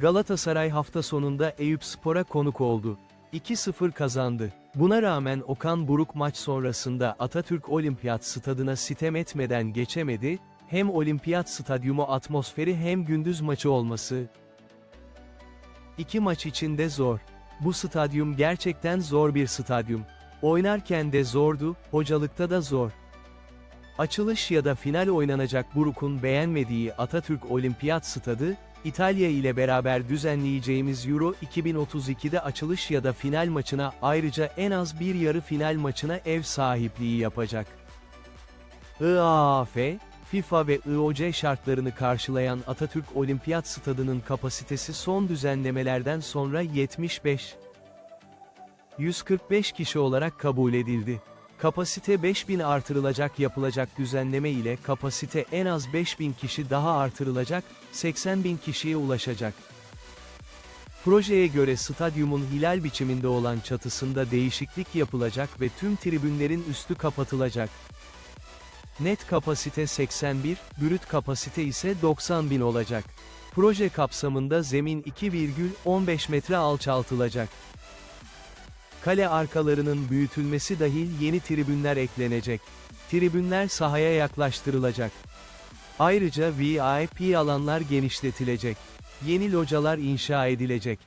Galatasaray hafta sonunda Eyüpspor'a konuk oldu. 2-0 kazandı. Buna rağmen Okan Buruk maç sonrasında Atatürk Olimpiyat Stadına sitem etmeden geçemedi, hem olimpiyat stadyumu atmosferi hem gündüz maçı olması. İki maç içinde zor. Bu stadyum gerçekten zor bir stadyum. Oynarken de zordu, hocalıkta da zor. Açılış ya da final oynanacak Buruk'un beğenmediği Atatürk Olimpiyat Stadı, İtalya ile beraber düzenleyeceğimiz Euro 2032'de açılış ya da final maçına ayrıca en az bir yarı final maçına ev sahipliği yapacak. IAAF, FIFA ve IOC şartlarını karşılayan Atatürk Olimpiyat Stadı'nın kapasitesi son düzenlemelerden sonra 75 145 kişi olarak kabul edildi. Kapasite 5000 artırılacak yapılacak düzenleme ile kapasite en az 5000 kişi daha artırılacak, 80 bin kişiye ulaşacak. Projeye göre stadyumun hilal biçiminde olan çatısında değişiklik yapılacak ve tüm tribünlerin üstü kapatılacak. Net kapasite 81, brüt kapasite ise 90 bin olacak. Proje kapsamında zemin 2,15 metre alçaltılacak. Kale arkalarının büyütülmesi dahil yeni tribünler eklenecek. Tribünler sahaya yaklaştırılacak. Ayrıca VIP alanlar genişletilecek. Yeni localar inşa edilecek.